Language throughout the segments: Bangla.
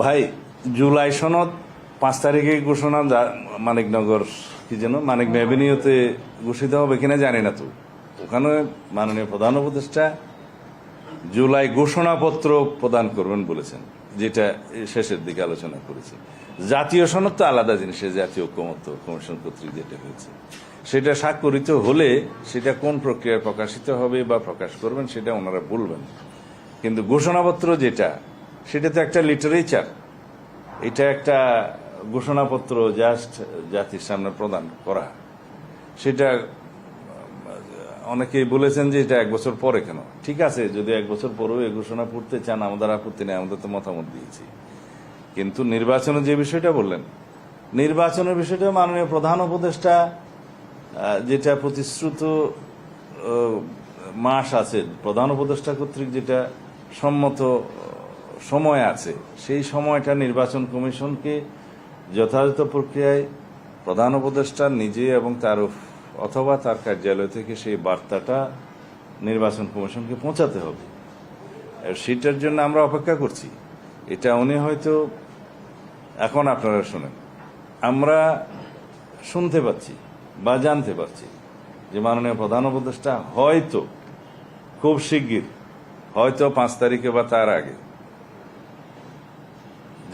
ভাই, জুলাই সনদ, পাঁচ তারিখে ঘোষণা মানিকনগর, কি যেন, মানিক অ্যাভিনিউতে ঘোষিত হবে কিনা জানি না তো। ওখানে মাননীয় প্রধান উপদেষ্টা জুলাই ঘোষণাপত্র প্রদান করবেন বলেছেন, যেটা শেষের দিকে আলোচনা করেছি। জাতীয় সনদ তো আলাদা জিনিস জাতীয় ঐক্যমত্য কমিশন কর্তৃক যেটা হয়েছে। সেটা স্বাক্ষরিত হলে সেটা কোন প্রক্রিয়ায় প্রকাশিত হবে বা প্রকাশ করবেন সেটা ওনারা বলবেন। কিন্তু ঘোষণাপত্র যেটা সেটা তো একটা লিটারেচার এটা একটা ঘোষণাপত্র জাস্ট জাতির সামনে প্রদান করা। সেটা, অনেকেই বলেছেন যে এটা এক বছর পরে কেন? ঠিক আছে, যদি এক বছর পরেও এই ঘোষণা পড়তে চান, আমাদের আপত্তি নেই, আমাদের তো মতামত দিয়েছি। কিন্তু নির্বাচনের যে বিষয়টা বললেন, নির্বাচনের বিষয়টা মাননীয় প্রধান উপদেষ্টা যেটা প্রতিশ্রুত মাস আছে, প্রধান উপদেষ্টা কর্তৃক যেটা সম্মত সময় আছে। সেই সময়টা নির্বাচন কমিশনকে যথাযথ প্রক্রিয়ায় প্রধান উপদেষ্টা নিজে এবং তার অথবা তার কার্যালয় থেকে সেই বার্তাটা নির্বাচন কমিশনকে পৌঁছাতে হবে। সেটার জন্য আমরা অপেক্ষা করছি। এটা উনি হয়তো এখন আপনারা শোনেন। আমরা শুনতে পাচ্ছি বা জানতে পারছি যে মাননীয় প্রধান উপদেষ্টা হয়তো খুব শিগগির, হয়তো পাঁচ তারিখে বা তার আগে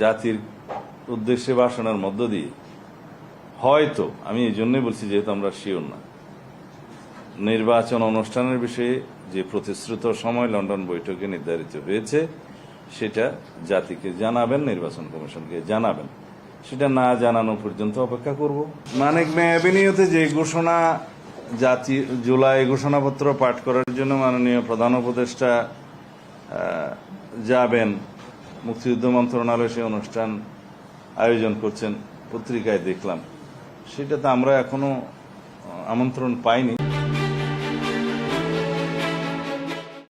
জাতির উদ্দেশ্যে ভাষণের মধ্য দিয়ে। হয়তো, আমি এই জন্যই বলছি যেহেতু আমরা শিওর না। নির্বাচন অনুষ্ঠানের বিষয়ে যে প্রতিশ্রুত সময় লন্ডন বৈঠকে নির্ধারিত হয়েছে, সেটা জাতিকে জানাবেন, নির্বাচন কমিশনকে জানাবেন। সেটা না জানানো পর্যন্ত অপেক্ষা করব। মানিক মে অ্যাভিনিউতে যে ঘোষণা জাতি, জুলাই ঘোষণাপত্র পাঠ করার জন্য মাননীয় প্রধান উপদেষ্টা যাবেন মুক্তিযুদ্ধ মন্ত্রণালয় সে অনুষ্ঠান আয়োজন করছেন পত্রিকায় দেখলাম। সেটাতে আমরা এখনও আমন্ত্রণ পাইনি।